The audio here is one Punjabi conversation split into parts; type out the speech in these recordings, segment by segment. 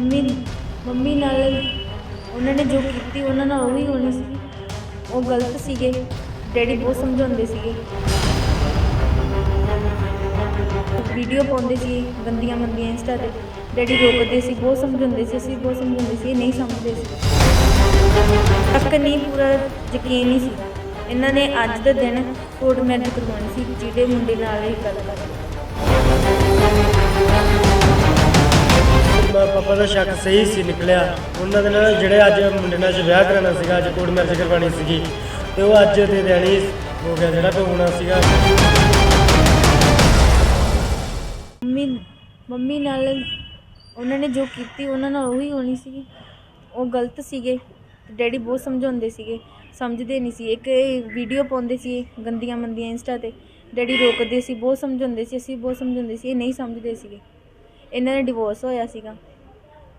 ਮੰਮੀ ਮੰਮੀ ਨਾਲ ਉਹਨਾਂ ਨੇ ਜੋ ਕੀਤੀ, ਉਹਨਾਂ ਨਾਲ ਉਹੀ ਹੋਣੀ ਸੀ। ਉਹ ਗਲਤ ਸੀਗੇ। ਡੈਡੀ ਬਹੁਤ ਸਮਝਾਉਂਦੇ ਸੀਗੇ। ਵੀਡੀਓ ਪਾਉਂਦੇ ਸੀ, ਗੰਦੀਆਂ, ਮੰਦੀਆਂ ਇੰਸਟਾ ਤੇ। ਡੈਡੀ ਰੋਕਦੇ ਸੀ, ਬਹੁਤ ਸਮਝਾਉਂਦੇ ਸੀ, ਅਸੀਂ ਬਹੁਤ ਸਮਝਾਉਂਦੇ ਸੀ, ਇਹ ਨਹੀਂ ਸਮਝਦੇ ਸੀ। ਤੱਕ ਨਹੀਂ, ਪੂਰਾ ਯਕੀਨ ਨਹੀਂ ਸੀ। ਇਹਨਾਂ ਨੇ ਅੱਜ ਦੇ ਦਿਨ ਕੋਰਟ ਮੈਰਿਜ ਕਰਵਾਉਣੀ ਸੀ, ਜਿਹੜੇ ਮੁੰਡੇ ਨਾਲ ਇਹ ਗੱਲ ਕਰਦੇ ਮਾਂ ਪਾਪਾ ਦਾ ਸ਼ੱਕ ਸਹੀ ਸੀ, ਨਿਕਲਿਆ। ਉਹਨਾਂ ਦੇ ਨਾਲ ਜਿਹੜੇ ਅੱਜ ਮੁੰਡੇ ਨਾਲ ਵਿਆਹ ਕਰਾਉਣਾ ਸੀਗਾ, ਅੱਜ ਕੋਰਟ ਮੈਰਿਜ ਕਰਵਾਉਣੀ ਸੀਗੀ, ਤੇ ਉਹ ਅੱਜ ਦੇ ਦਿਨ ਹੋ ਗਿਆ ਜਿਹੜਾ ਕਿ ਹੋਣਾ ਸੀਗਾ। ਮੰਮੀ ਮੰਮੀ ਨਾਲ ਉਹਨਾਂ ਨੇ ਜੋ ਕੀਤੀ, ਉਹਨਾਂ ਨਾਲ ਉਹੀ ਹੋਣੀ ਸੀਗੀ। ਉਹ ਗਲਤ ਸੀਗੇ, ਡੈਡੀ ਬਹੁਤ ਸਮਝਾਉਂਦੇ ਸੀਗੇ, ਸਮਝਦੇ ਨਹੀਂ ਸੀ। ਇੱਕ ਵੀਡੀਓ ਪਾਉਂਦੇ ਸੀ, ਗੰਦੀਆਂ ਮੰਦੀਆਂ ਇੰਸਟਾ ਤੇ। ਡੈਡੀ ਰੋਕਦੇ ਸੀ, ਬਹੁਤ ਸਮਝਾਉਂਦੇ ਸੀ, ਅਸੀਂ ਬਹੁਤ ਸਮਝਾਉਂਦੇ ਸੀ, ਇਹ ਨਹੀਂ ਸਮਝਦੇ ਸੀਗੇ। ਇਹਨਾਂ ਦਾ ਡਿਵੋਰਸ ਹੋਇਆ ਸੀਗਾ।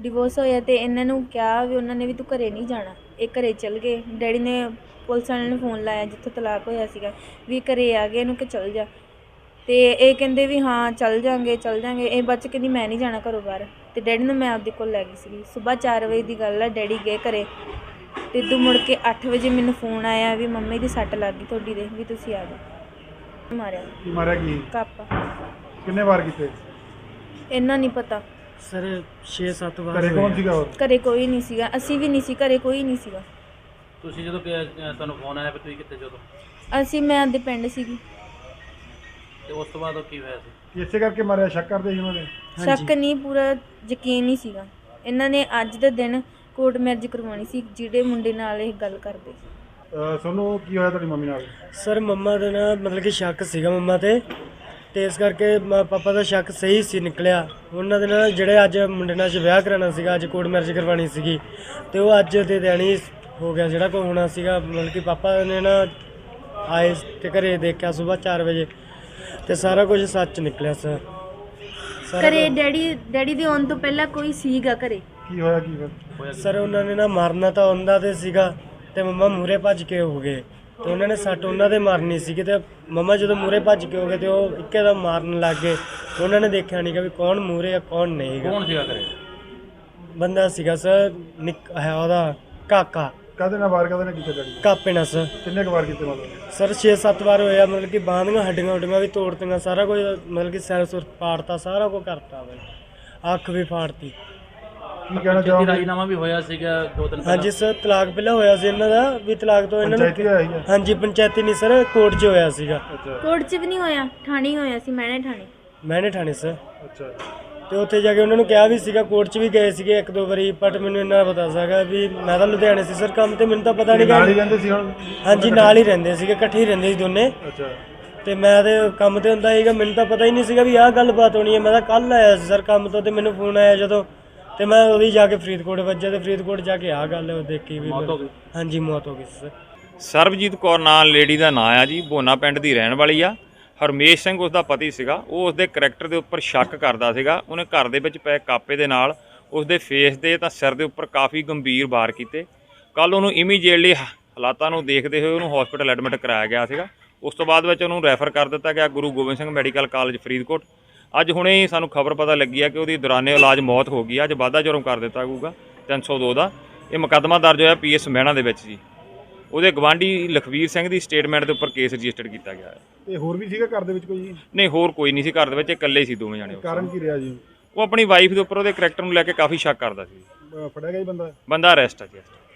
ਡਿਵੋਰਸ ਹੋਇਆ ਤੇ ਇਹਨਾਂ ਨੂੰ ਕਿਹਾ ਵੀ ਉਹਨਾਂ ਨੇ ਵੀ ਤੂੰ ਘਰੇ ਨਹੀਂ ਜਾਣਾ। ਇਹ ਘਰੇ ਚਲ ਗਏ। ਡੈਡੀ ਨੇ ਪੁਲਿਸ ਵਾਲਿਆਂ ਨੂੰ ਫੋਨ ਲਾਇਆ ਜਿੱਥੇ ਤਲਾਕ ਹੋਇਆ ਸੀਗਾ ਵੀ ਘਰੇ ਆ ਗਏ ਇਹਨੂੰ ਕਿ ਚਲ ਜਾ। ਤੇ ਇਹ ਕਹਿੰਦੇ ਵੀ ਹਾਂ ਚੱਲ ਜਾਾਂਗੇ ਚੱਲ ਜਾਾਂਗੇ। ਇਹ ਬੱਚ ਕਹਿੰਦੀ ਮੈਂ ਨਹੀਂ ਜਾਣਾ ਘਰੋਂ ਬਾਹਰ। ਤੇ ਡੈਡੀ ਨੂੰ ਮੈਂ ਆਪਦੇ ਕੋਲ ਲੈ ਗਈ ਸੀ ਸਵੇਰ 4 ਵਜੇ ਦੀ ਗੱਲ ਹੈ ਡੈਡੀ ਗਏ ਘਰੇ। ਤੇ ਦੂ ਮੁੜ ਕੇ 8 ਵਜੇ ਮੈਨੂੰ ਫੋਨ ਆਇਆ ਵੀ ਮੰਮੀ ਦੀ ਸੱਟ ਲੱਗ ਗਈ ਤੁਹਾਡੀ ਦੇ ਵੀ ਤੁਸੀਂ ਆ ਜਾਓ। ਮਾਰਿਆ। ਮਾਰਿਆ ਕੀ? ਕਾਪਾ। ਕਿੰਨੇ ਵਾਰ ਕੀਤੇ? ਇੰਨਾ ਨਹੀਂ ਪਤਾ। ਸਰ 6-7 ਵਾਰ ਘਰੇ ਕੌਣ ਹੋਇਆ। ਸੀਗਾ ਹੋਰ? ਘਰੇ ਕੋਈ ਨਹੀਂ ਸੀਗਾ। ਅਸੀਂ ਵੀ ਨਹੀਂ ਸੀ ਘਰੇ ਕੋਈ ਨਹੀਂ ਸੀਗਾ। ਤੁਸੀਂ ਜਦੋਂ ਕਿ ਅਹ ਤੁਹਾਨੂੰ ਫੋਨ ਆਇਆ ਵੀ ਤੁਸੀਂ ਕਿੱਥੇ ਜਦੋਂ? ਅਸੀਂ ਮੈਂ ਆਪਦੇ ਪਿੰਡ ਸੀਗੀ। ਤੇ ਉਸ ਤੋਂ ਬਾਅਦ ਉਹ ਕੀ ਹੋਇਆ ਸੀ? ਇਸੇ ਕਰਕੇ ਮਾਰਿਆ ਸ਼ੱਕ ਕਰਦੇ ਸੀ ਉਹਨਾਂ ਨੇ ਸ਼ੱਕ ਨਹੀਂ ਪੂਰਾ ਯਕੀਨ ਨਹੀਂ ਸੀਗਾ। ਇਹਨਾਂ ਨੇ ਅੱਜ ਦੇ ਦਿਨ ਕੋਰਟ ਮੈਰਿਜ ਕਰਵਾਉਣੀ ਸੀ ਜਿਹੜੇ ਮੁੰਡੇ ਨਾਲ ਇਹ ਗੱਲ ਕਰਦੇ ਸੀ। ਅਹ ਤੁਹਾਨੂੰ ਕੀ ਹੋਇਆ ਤੁਹਾਡੀ ਮੰਮੀ ਨਾਲ? ਸਰ ਮੰਮਾ ਦੇ ਨਾਲ ਮਤਲਬ ਕਿ ਸ਼ੱਕ ਸੀਗਾ ਮੰਮਾ ਤੇ। ਤੇ ਇਸ ਕਰਕੇ ਮ- ਪਾਪਾ ਦਾ ਸ਼ੱਕ ਸਹੀ ਸੀ ਨਿਕਲਿਆ। ਉਹਨਾਂ ਦੇ ਨਾਲ ਜਿਹੜੇ ਅੱਜ ਮੁੰਡੇ ਨਾਲ ਅੱਜ ਵਿਆਹ ਕਰਾਉਣਾ ਸੀਗਾ ਅੱਜ ਕੋਰਟ ਮੈਰਿਜ ਕਰਵਾਉਣੀ ਸੀਗੀ ਤੇ ਉਹ ਅੱਜ ਦੇ ਦਿਨ ਹੀ ਹੋ ਗਿਆ ਜਿਹੜਾ ਕੋ ਹੋਣਾ ਸੀਗਾ। ਮਤਲਬ ਕਿ ਪਾਪਾ ਨੇ ਨਾ ਆਏ ਤੇ ਘਰੇ ਦੇਖਿਆ ਸਵੇਰ 4 ਵਜੇ ਤੇ ਸਾਰਾ ਕੁਝ ਸੱਚ ਨਿਕਲਿਆ ਸਰ। ਸਾਰਾ ਘਰੇ ਡੈਡੀ ਡੈਡੀ ਦੇ ਆਉਣ ਤੋਂ ਪਹਿਲਾਂ ਕੋਈ ਸੀਗਾ ਘਰੇ? ਕੀ ਹੋਇਆ ਕੀ ਕੀ? ਸਰ ਉਹਨਾਂ ਨੇ ਨਾ ਮਾਰਨਾ ਤਾਂ ਉਹਨਾਂ ਤੇ ਸੀਗਾ ਤੇ ਮੰਮਾ ਮੂਰੇ ਭੱਜ ਕੇ ਹੋ ਗਏ। ਤੇ ਉਹਨਾਂ ਨੇ ਸੱਟ ਉਹਨਾਂ ਦੇ ਮਾਰਨੀ ਸੀ ਤੇ ਮੰਮਾ ਜਦੋਂ ਮੂਰੇ ਭੱਜ ਕੇ ਹੋ ਗਏ ਤੇ ਉਹ ਇੱਕੇ ਦਾ ਮਾਰਨ ਲੱਗ ਗਏ। ਉਹਨਾਂ ਨੇ ਦੇਖਿਆ ਨਹੀਂ ਕਿ ਵੀ ਕੌਣ ਮੂਰੇ ਆ ਕੌਣ ਨਹੀਂ ਗਾ। ਕੌਣ ਸੀਗਾ ਘਰੇ? ਬੰਦਾ ਸੀਗਾ ਸਰ ਨਿੱਕ ਹੈ ਉਹਦਾ ਕਾਕਾ। ਕਾਹਦੇ ਨਾਲ ਵਾਰ ਕਾਹਦੇ ਨਾਲ ਕੀਤੇ ਡੈਡੀ ਕਾਪੇ ਨਾਲ ਸਰ। ਕਿੰਨੇ ਕੁ ਵਾਰ ਕੀਤੇ ਮਤਲਬ? ਸਰ 6-7 ਵਾਰ ਹੋਇਆ ਮਤਲਬ ਕਿ ਬਾਹਾਂ ਦੀਆਂ ਹੱਡੀਆਂ ਹੁੱਡੀਆਂ ਵੀ ਤੋੜਤੀਆਂ ਸਾਰਾ ਕੁਝ ਮਤਲਬ ਕਿ ਸਿਰ ਸੁਰ ਪਾੜਤਾ ਸਾਰਾ ਕੁਝ ਕਰਤਾ ਬਈ ਅੱਖ ਵੀ ਫਾੜਤੀ। ਕੀ ਕਹਿਣਾ ਪੰਚਾਇਤੀ ਚਾਹੋਗੇ? ਰਾਜੀਨਾਮਾ ਵੀ ਹੋਇਆ ਸੀਗਾ ਦੋ ਦਿਨ ਹਾਂਜੀ ਸਰ ਤਲਾਕ ਪਹਿਲਾਂ ਹੋਇਆ ਸੀ ਇਹਨਾਂ ਦਾ ਵੀ ਤਲਾਕ ਤੋਂ ਇਹਨਾਂ ਪੰਚਾਇਤੀ ਨੂੰ ਹੋਇਆ ਸੀਗਾ? ਹਾਂਜੀ ਪੰਚਾਇਤੀ ਨਹੀਂ ਸਰ ਕੋਰਟ 'ਚ ਹੋਇਆ ਸੀਗਾ। ਅੱਛਾ। ਕੋਰਟ 'ਚ ਵੀ ਨਹੀਂ ਹੋਇਆ ਠਾਣੀ ਹੋਇਆ ਸੀ ਮੈਨੇ ਠਾਣੀ ਮੈਨੇ ਠਾਣੇ ਸਰ। ਅੱਛਾ। ਤੇ ਉੱਥੇ ਜਾ ਕੇ ਉਹਨਾਂ ਨੂੰ ਕਿਹਾ ਵੀ ਸੀਗਾ ਕੋਰਟ 'ਚ ਵੀ ਗਏ ਸੀਗੇ ਇੱਕ ਦੋ ਵਾਰੀ ਬਟ ਮੈਨੂੰ ਇੰਨਾ ਪਤਾ ਸੀਗਾ ਵੀ ਮੈਂ ਤਾਂ ਲੁਧਿਆਣੇ ਸੀ ਸਰ ਕੰਮ ਤੇ ਮੈਨੂੰ ਤਾਂ ਪਤਾ ਨਹੀਂ ਨਾਲ ਹੀ ਗਾ ਰਹਿੰਦੇ ਸੀ ਹੁਣ? ਹਾਂਜੀ ਨਾਲ ਹੀ ਰਹਿੰਦੇ ਸੀਗੇ ਇਕੱਠੇ ਹੀ ਰਹਿੰਦੇ ਸੀ ਦੋਨੇ। ਅੱਛਾ। ਤੇ ਮੈਂ ਤੇ ਕੰਮ ਤੇ ਹੁੰਦਾ ਸੀਗਾ ਮੈਨੂੰ ਤਾਂ ਪਤਾ ਹੀ ਨਹੀਂ ਸੀਗਾ ਵੀ ਆਹ ਗੱਲਬਾਤ ਹੋਣੀ ਹੈ ਮੈਂ ਤਾਂ ਕੱਲ ਆਇਆ ਸੀ ਸਰ ਕੰਮ ਤੋਂ ਤੇ ਮੈਨੂੰ ਫੋਨ ਆਇਆ ਜਦੋਂ ਤੇ ਮੈਂ ਉਹਦੀ ਜਾ ਕੇ ਫਰੀਦਕੋਟ ਵੱਜਿਆ ਤੇ ਫਰੀਦਕੋਟ ਜਾ ਕੇ ਆਹ ਗੱਲ ਦੇਖੀ ਵੀ ਮੌਤ ਹੋ ਗਈ। ਹਾਂਜੀ ਮੌਤ ਹੋ ਗਈ ਸੀ ਸਰ। ਸਰਬਜੀਤ ਕੌਰ ਨਾਂ ਲੇਡੀ ਦਾ ਨਾਂ ਆ ਜੀ ਬੋਨਾ ਪਿੰਡ ਦੀ ਰਹਿਣ ਵਾਲੀ ਆ। ਹਰਮੇਸ਼ ਸਿੰਘ ਉਸ ਦਾ ਪਤੀ ਸੀਗਾ। ਉਹ ਉਸ ਦੇ ਕਰੈਕਟਰ ਦੇ ਉੱਪਰ ਸ਼ੱਕ ਕਰਦਾ ਸੀਗਾ। ਉਹਨੇ ਘਰ ਦੇ ਵਿੱਚ ਪਏ ਕਾਪੇ ਦੇ ਨਾਲ ਉਸ ਦੇ ਫੇਸ ਦੇ ਤਾਂ ਸਿਰ ਦੇ ਉੱਪਰ ਕਾਫੀ ਗੰਭੀਰ ਵਾਰ ਕੀਤੇ। ਕੱਲ ਉਹਨੂੰ ਇਮੀਡੀਏਟਲੀ ਹਾਲਾਤਾਂ ਨੂੰ ਦੇਖਦੇ ਹੋਏ ਉਹਨੂੰ ਹਸਪੀਟਲ ਐਡਮਿਟ ਕਰਾਇਆ ਗਿਆ ਸੀਗਾ। ਉਸ ਤੋਂ ਬਾਅਦ ਵਿੱਚ ਉਹਨੂੰ ਰੈਫਰ ਕਰ ਦਿੱਤਾ ਗਿਆ ਗੁਰੂ ਗੋਬਿੰਦ ਸਿੰਘ ਮੈਡੀਕਲ ਕਾਲਜ ਫਰੀਦਕੋਟ। ਅੱਜ ਹੁਣੇ ਹੀ ਸਾਨੂੰ ਖਬਰ ਪਤਾ ਲੱਗੀ ਆ ਕਿ ਉਹਦੀ ਦੌਰਾਨੇ ਇਲਾਜ ਮੌਤ ਹੋ ਗਈ ਅੱਜ ਵਾਧਾ ਜੁਰਮ ਕਰ ਦਿੱਤਾ ਜਾਊਗਾ 302 ਦਾ ਇਹ ਮੁਕੱਦਮਾ ਦਰਜ ਹੋਇਆ ਪੀਐਸ ਮਹਿਣਾ ਦੇ ਵਿੱਚ ਜੀ। ਉਹਦੇ ਗਵਾਂਢੀ ਲਖਵੀਰ ਸਿੰਘ ਦੀ ਸਟੇਟਮੈਂਟ ਦੇ ਉੱਪਰ ਕੇਸ ਰਜਿਸਟਰ ਕੀਤਾ ਗਿਆ ਹੈ। ਤੇ ਹੋਰ ਵੀ ਸੀਗਾ ਘਰ ਦੇ ਵਿੱਚ ਕੋਈ? ਨਹੀਂ ਹੋਰ ਕੋਈ ਨਹੀਂ ਸੀ ਘਰ ਦੇ ਵਿੱਚ ਇਹ ਇਕੱਲੇ ਸੀ ਦੋਵੇਂ ਜਾਣੇ ਉਸ ਕਾਰਨ। ਕੀ ਰਿਹਾ ਜੀ? ਉਹ ਆਪਣੀ ਵਾਈਫ ਦੇ ਉੱਪਰ ਉਹਦੇ ਕਰੈਕਟਰ ਨੂੰ ਲੈ ਕੇ ਕਾਫੀ ਸ਼ੱਕ ਕਰਦਾ ਸੀ। ਅਹ ਫੜਿਆ ਗਿਆ ਜੀ ਬੰਦਾ? ਬੰਦਾ ਅਰੈਸਟ ਆ ਜੀ ਇਸ time।